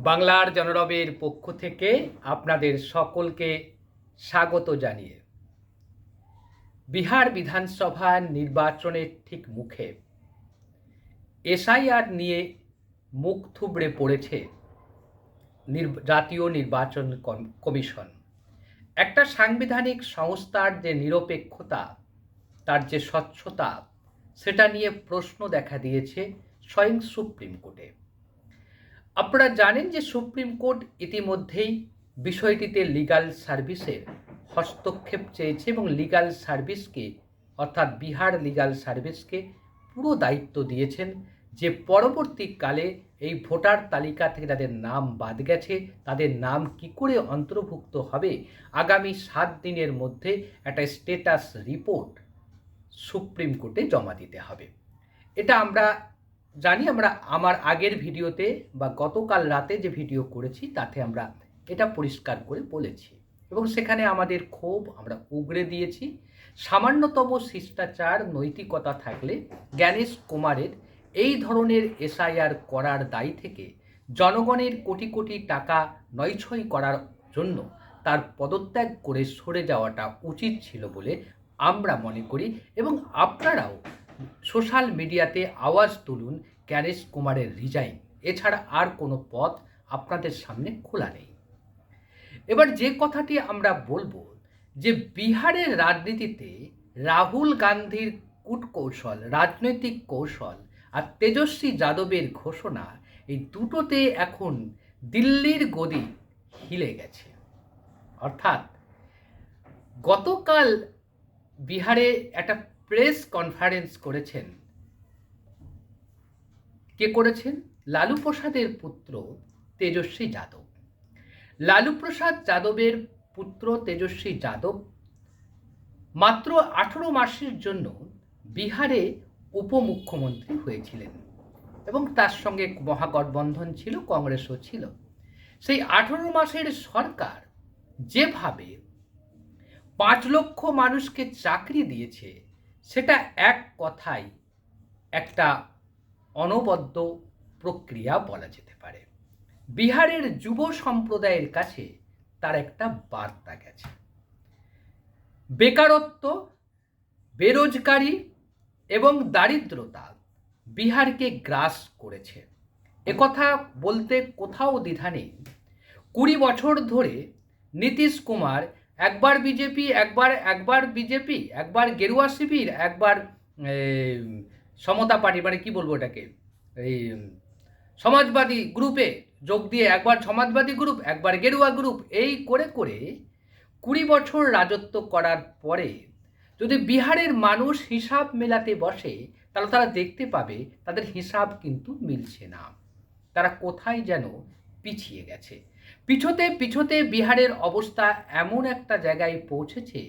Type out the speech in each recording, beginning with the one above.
বাংলার জনরবের পক্ষ থেকে আপনাদের সকলকে স্বাগত জানিয়ে, বিহার বিধানসভা নির্বাচনের ঠিক মুখে এসআইআর নিয়ে মুখ থুবড়ে পড়েছে জাতীয় নির্বাচন কমিশন। একটা সাংবিধানিক সংস্থার যে নিরপেক্ষতা, তার যে স্বচ্ছতা, সেটা নিয়ে প্রশ্ন দেখা দিয়েছে স্বয়ং সুপ্রিম কোর্টে। আপনারা জানেন যে সুপ্রিম কোর্ট ইতিমধ্যেই বিষয়টিতে লিগাল সার্ভিসের হস্তক্ষেপ চেয়েছে এবং লিগাল সার্ভিসকে অর্থাৎ বিহার লিগাল সার্ভিসকে পুরো দায়িত্ব দিয়েছেন যে পরবর্তীকালে এই ভোটার তালিকা থেকে যাদের নাম বাদ গেছে, তাদের নাম কি করে অন্তর্ভুক্ত হবে? আগামী সাত দিনের মধ্যে একটা স্টেটাস রিপোর্ট সুপ্রিম কোর্টে জমা দিতে হবে। এটা আমরা জানি আমরা আমার আগের ভিডিওতে বা গতকাল রাতে যে ভিডিও করেছি, তাতে আমরা এটা পরিষ্কার করে বলেছি। এবং সেখানে আমাদের ক্ষোভ আমরা উগড়ে দিয়েছি। সামান্যতম শিষ্টাচার, নৈতিকতা থাকলে জ্ঞানেশ কুমারের এই ধরনের এসআইআর করার দায়ী থেকে জনগণের কোটি কোটি টাকা নয়ছয় করার জন্য তার পদত্যাগ করে সরে যাওয়াটা উচিত ছিল বলে আমরা মনে করি। এবং আপনারাও সোশ্যাল মিডিয়াতে আওয়াজ তুলুন ক্যারেশ কুমারের রিজাইন। এছাড়া আর কোনো পথ আপনাদের সামনে খোলা নেই। এবার যে কথাটি আমরা বলব যে বিহারের রাজনীতিতে রাহুল গান্ধীর কূটকৌশল, রাজনৈতিক কৌশল আর তেজস্বী যাদবের ঘোষণা এই দুটোতে এখন দিল্লির গদি হিলে গেছে। অর্থাৎ গতকাল বিহারে একটা প্রেস কনফারেন্স করেছেন কে করেছেন? লালু প্রসাদের পুত্র তেজস্বী যাদব। লালু প্রসাদ যাদবের পুত্র তেজস্বী যাদব মাত্র আঠেরো মাসের জন্য বিহারে উপমুখ্যমন্ত্রী হয়েছিলেন এবং তার সঙ্গে মহাগঠবন্ধন ছিল, কংগ্রেসও ছিল। সেই আঠেরো মাসের সরকার যেভাবে পাঁচ লক্ষ মানুষকে চাকরি দিয়েছে, সেটা এক কথায় একটা অনবদ্য প্রক্রিয়া বলা যেতে পারে। বিহারের যুব সম্প্রদায়ের কাছে তার একটা বার্তা গেছে। বেকারত্ব, বেরোজগারি এবং দারিদ্রতা বিহারকে গ্রাস করেছে। একথা বলতে কোথাও দ্বিধা নেই। কুড়ি বছর ধরে নীতিশ কুমার একবার বিজেপি, একবার একবার বিজেপি, একবার গেরুয়া শিবির, একবার সমতা পার্টি মানে কি বলব এটাকে? এই সমাজবাদী গ্রুপে যোগ দিয়ে একবার সমাজবাদী গ্রুপ একবার গেরুয়া গ্রুপ এই করে করে কুড়ি বছর রাজত্ব করার পরে যদি বিহারের মানুষ হিসাব মেলাতে বসে, তাহলে তারা দেখতে পাবে তাদের হিসাব কিন্তু মিলছে না। তারা কোথায় যেন পিছিয়ে গেছে। পিছতে পিছতে বিহারের অবস্থা এমন একটা জায়গায় পৌঁছেছে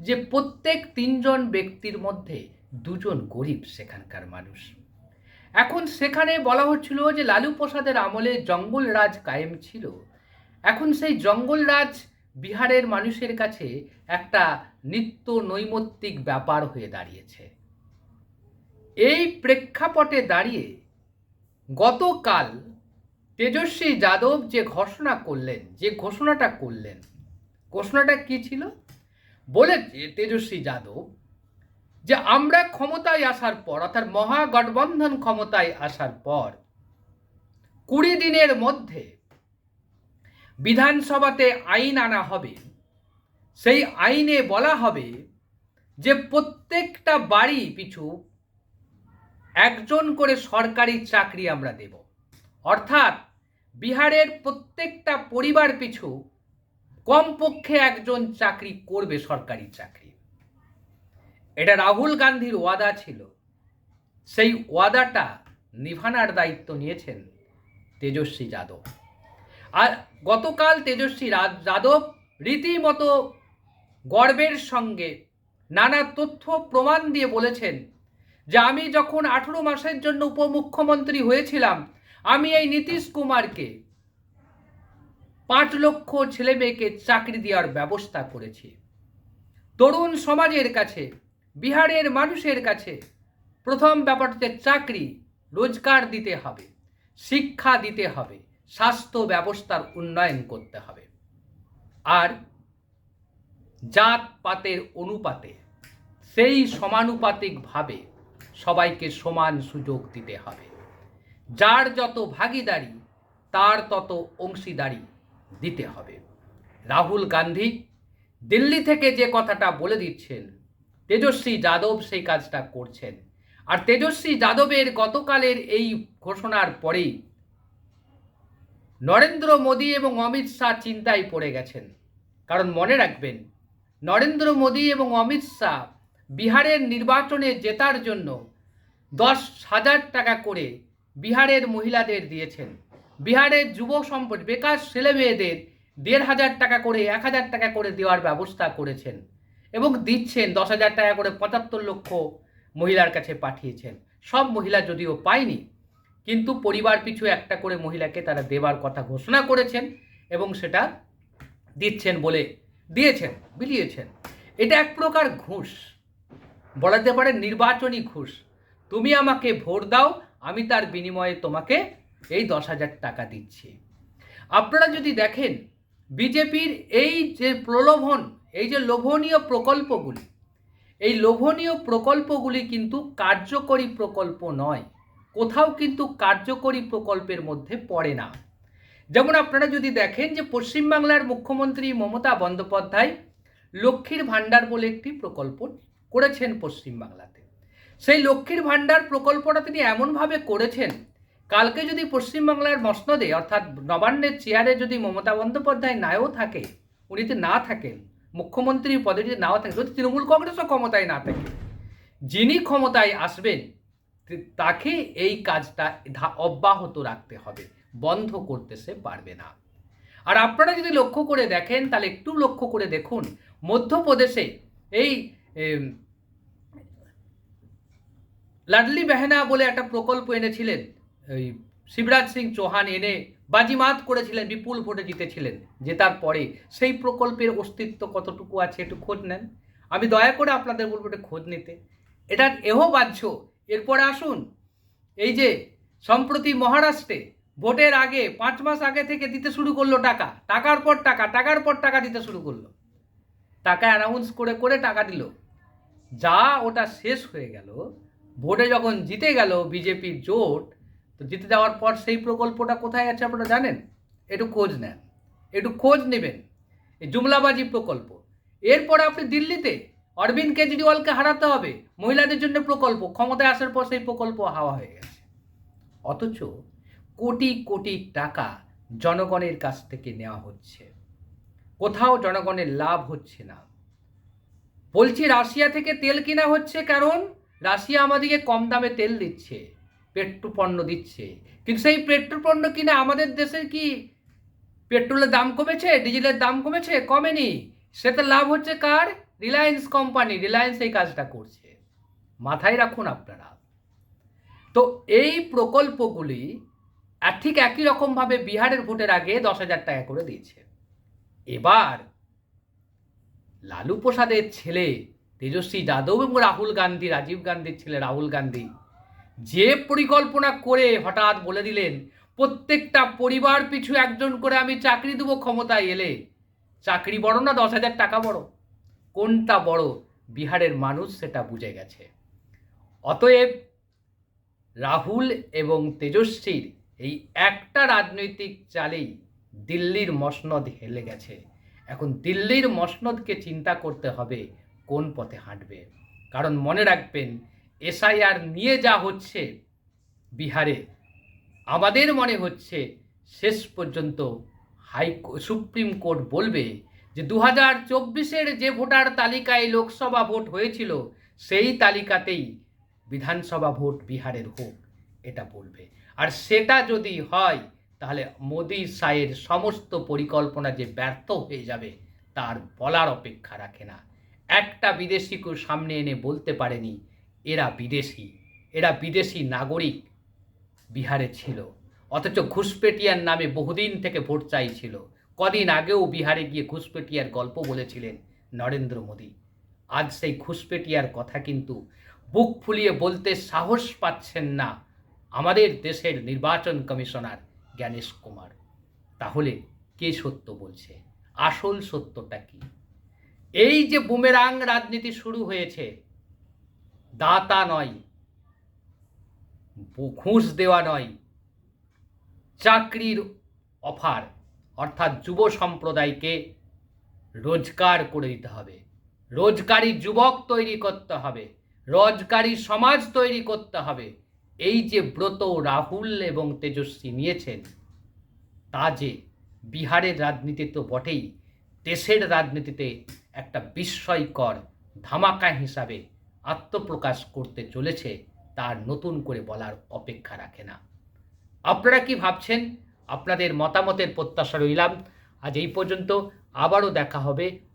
যে প্রত্যেক তিনজন ব্যক্তির মধ্যে দুজন গরিব সেখানকার মানুষ। এখন সেখানে বলা হচ্ছিল যে লালু প্রসাদের আমলে জঙ্গল রাজ কায়েম ছিল। এখন সেই জঙ্গল রাজ বিহারের মানুষের কাছে একটা নিত্য নৈমিত্তিক ব্যাপার হয়ে দাঁড়িয়েছে। এই প্রেক্ষাপটে দাঁড়িয়ে গতকাল তেজস্বী যাদব যে ঘোষণা করলেন, যে ঘোষণাটা করলেন, ঘোষণাটা কি ছিল? বলেছে তেজস্বী যাদব যে আমরা ক্ষমতায় আসার পর, অর্থাৎ মহাগঠবন্ধন ক্ষমতায় আসার পর, কুড়ি দিনের মধ্যে বিধানসভাতে আইন আনা হবে। সেই আইনে বলা হবে যে প্রত্যেকটা বাড়ি পিছু একজন করে সরকারি চাকরি আমরা দেব। অর্থাৎ বিহারের প্রত্যেকটা পরিবার পিছু কমপক্ষে একজন চাকরি করবে সরকারি চাকরি। এটা রাহুল গান্ধীর ওয়াদা ছিল। সেই ওয়াদাটা নিভানার দায়িত্ব নিয়েছেন তেজস্বী যাদব। আর গতকাল তেজস্বী যাদব রীতিমতো গর্বের সঙ্গে নানা তথ্য প্রমাণ দিয়ে বলেছেন যে আমি যখন আঠেরো মাসের জন্য উপমুখ্যমন্ত্রী হয়েছিলাম, আমি এই নীতিশ কুমারকে পাঁচ লক্ষ ছেলে মেয়েকে চাকরি দেওয়ার ব্যবস্থা করেছি। তরুণ সমাজের কাছে বিহারের মানুষের কাছে প্রথম ব্যাপার হচ্ছে চাকরি, রোজগার দিতে হবে, শিক্ষা দিতে হবে, স্বাস্থ্য ব্যবস্থার উন্নয়ন করতে হবে। আর জাত পাতের অনুপাতে সেই সমানুপাতিকভাবে সবাইকে সমান সুযোগ দিতে হবে। যার যত ভাগিদারি, তার তত অংশীদারি দিতে হবে। রাহুল গান্ধী দিল্লি থেকে যে কথাটা বলে দিচ্ছেন তেজস্বী যাদব সেই কাজটা করছেন। আর তেজস্বী যাদবের গতকালের এই ঘোষণার পরেই নরেন্দ্র মোদী এবং অমিত শাহ চিন্তায় পড়ে গেছেন। কারণ মনে রাখবেন, নরেন্দ্র মোদী এবং অমিত শাহ বিহারের নির্বাচনে জেতার জন্য দশ হাজার টাকা করে বিহারের মহিলাদের দিয়েছেন। বিহারের যুব সম্পদ, বেকার ছেলে মেয়েদের দেড় হাজার টাকা করে, এক হাজার টাকা করে দেওয়ার ব্যবস্থা করেছেন। এবং দিচ্ছেন দশ হাজার টাকা করে পঁচাত্তর লক্ষ মহিলার কাছে পাঠিয়েছেন। সব মহিলা যদিও পায়নি, কিন্তু পরিবার পিছু একটা করে মহিলাকে তারা দেবার কথা ঘোষণা করেছেন এবং সেটা দিচ্ছেন বলে দিয়েছেন, বিলিয়েছেন। এটা এক প্রকার ঘুষ বলা যেতে পারে নির্বাচনী ঘুষ। তুমি আমাকে ভোট দাও, আমি তার বিনিময়ে তোমাকে এই দশ হাজার টাকা দিচ্ছি। আপনারা যদি দেখেন, বিজেপির এই যে প্রলোভন এই যে লোভনীয় প্রকল্পগুলি, এই লোভনীয় প্রকল্পগুলি কিন্তু কার্যকরী প্রকল্প নয়। কোথাও কিন্তু কার্যকরী প্রকল্পের মধ্যে পড়ে না। যেমন আপনারা যদি দেখেন যে পশ্চিমবাংলার মুখ্যমন্ত্রী মমতা বন্দ্যোপাধ্যায় লক্ষ্মীর ভাণ্ডার বলে একটি প্রকল্প করেছেন পশ্চিমবাংলাতে। সেই লক্ষ্মীর ভাণ্ডার প্রকল্পটা তিনি এমনভাবে করেছেন, কালকে যদি পশ্চিমবাংলার মসনদে অর্থাৎ নবান্নের চেয়ারে যদি মমতা বন্দ্যোপাধ্যায় নাও থাকে, উনি না থাকেন মুখ্যমন্ত্রী পদে যদি নাও থাকে, যদি তৃণমূল কংগ্রেসও ক্ষমতায় না থাকে, যিনি ক্ষমতায় আসবেন তাকে এই কাজটা অব্যাহত রাখতে হবে। বন্ধ করতে সে পারবে না। আর আপনারা যদি লক্ষ্য করে দেখেন, তাহলে একটু লক্ষ্য করে দেখুন, মধ্যপ্রদেশে এই লাডলি বেহেনা বলে একটা প্রকল্প এনেছিলেন। ওই শিবরাজ সিং চৌহান এনে বাজিমাত করেছিলেন, বিপুল ভোটে জিতেছিলেন, জেতার পরে। সেই প্রকল্পের অস্তিত্ব কতটুকু আছে একটু খোঁজ নেন। আমি দয়া করে আপনাদের বলব এটা খোঁজ নিতে। এটা এহ বাহ্য। এরপরে আসুন। এই যে, সম্প্রতি মহারাষ্ট্রে ভোটের আগে পাঁচ মাস আগে থেকে দিতে শুরু করল টাকা। টাকার পর টাকা, টাকার পর টাকা দিতে শুরু করল। টাকা অ্যানাউন্স করে করে টাকা দিল। যা ওটা শেষ হয়ে গেল। ভোটে যখন জিতে গেল বিজেপির জোট তো জিতে যাওয়ার পর সেই প্রকল্পটা কোথায় আছে আপনারা জানেন? একটু খোঁজ নেন। একটু খোঁজ নেবেন। এই জুমলাবাজি প্রকল্প। এরপরে আপনি দিল্লিতে অরবিন্দ কেজরিওয়ালকে হারাতে হবে। মহিলাদের জন্য প্রকল্প। ক্ষমতায় আসার পর সেই প্রকল্প হাওয়া হয়ে গেছে। অথচ কোটি কোটি টাকা জনগণের কাছ থেকে নেওয়া হচ্ছে। কোথাও জনগণের লাভ হচ্ছে না। বলছি রাশিয়া থেকে তেল কেনা হচ্ছে কারণ রাশিয়া আমাদেরকে কম দামে তেল দিচ্ছে। পেট্রো পণ্য দিচ্ছে। কিন্তু সেই পেট্রো পণ্য কিনে আমাদের দেশের কি পেট্রোলের দাম কমেছে, ডিজেলের দাম কমেছে? কমেনি। সেটা লাভ হচ্ছে কার? রিলায়েন্স কোম্পানি। রিলায়েন্স এই কাজটা করছে। মাথায় রাখুন আপনারা। তো এই প্রকল্পগুলি আর ঠিক একই রকমভাবে বিহারের ভোটের আগে দশ হাজার টাকা করে দিয়েছে। এবার লালু প্রসাদের ছেলে তেজস্বী যাদব এবং রাহুল গান্ধী, রাজীব গান্ধীর ছেলে রাহুল গান্ধী যে পরিকল্পনা করে হঠাৎ বলে দিলেন, প্রত্যেকটা পরিবার পিছু একজন করে আমি চাকরি দেবো ক্ষমতায় এলে, চাকরি বড় না দশ হাজার টাকা বড়? কোনটা বড়? বিহারের মানুষ সেটা বুঝে গেছে। অতএব রাহুল এবং তেজস্বীর এই একটা রাজনৈতিক চালেই দিল্লির মসনদ হেলে গেছে। এখন দিল্লির মসনদকে চিন্তা করতে হবে কোন পথে হাঁটবে। কারণ মনে রাখবেন এসআইআর নিয়ে যা হচ্ছে বিহারে, আমাদের মনে হচ্ছে শেষ পর্যন্ত হাই সুপ্রিম কোর্ট বলবে যে দু হাজার চব্বিশের যে ভোটার তালিকায় লোকসভা ভোট হয়েছিল, সেই তালিকাতেই বিধানসভা ভোট বিহারের হোক, এটা বলবে। আর সেটা যদি হয়, তাহলে মোদি সাহের সমস্ত পরিকল্পনা যে ব্যর্থ হয়ে যাবে, তার বলার অপেক্ষা রাখে না। একটা বিদেশিকেও সামনে এনে বলতে পারেনি এরা বিদেশি এরা বিদেশি নাগরিক বিহারে ছিল। অথচ ঘুষপেটিয়ার নামে বহুদিন থেকে ভোট চাইছিল। কদিন আগেও বিহারে গিয়ে ঘুষপেটিয়ার গল্প বলেছিলেন নরেন্দ্র মোদী। আজ সেই ঘুষপেটিয়ার কথা কিন্তু বুক ফুলিয়ে বলতে সাহস পাচ্ছেন না আমাদের দেশের নির্বাচন কমিশনার জ্ঞানেশ কুমার। তাহলে কে সত্য বলছে? আসল সত্যটা কি? এই যে বুমেরাং রাজনীতি শুরু হয়েছে দাতা নয় ঘুষ দেওয়া নয়, চাকরির অফার, অর্থাৎ যুব সম্প্রদায়কে রোজগার করে দিতে হবে। রোজগারি যুবক তৈরি করতে হবে, রোজগারি সমাজ তৈরি করতে হবে। এই যে ব্রত রাহুল এবং তেজস্বী নিয়েছেন, তা যে বিহারের রাজনীতি তো বটেই, দেশের রাজনীতিতে একটা বিস্ময়কর ধামাকা হিসাবে আত্মপ্রকাশ করতে চলেছে, তার নতুন করে বলার অপেক্ষা রাখে না। আপনারা কি ভাবছেন? আপনাদের মতামতের প্রত্যাশা রইলাম। আজ এই পর্যন্ত। আবারও দেখা হবে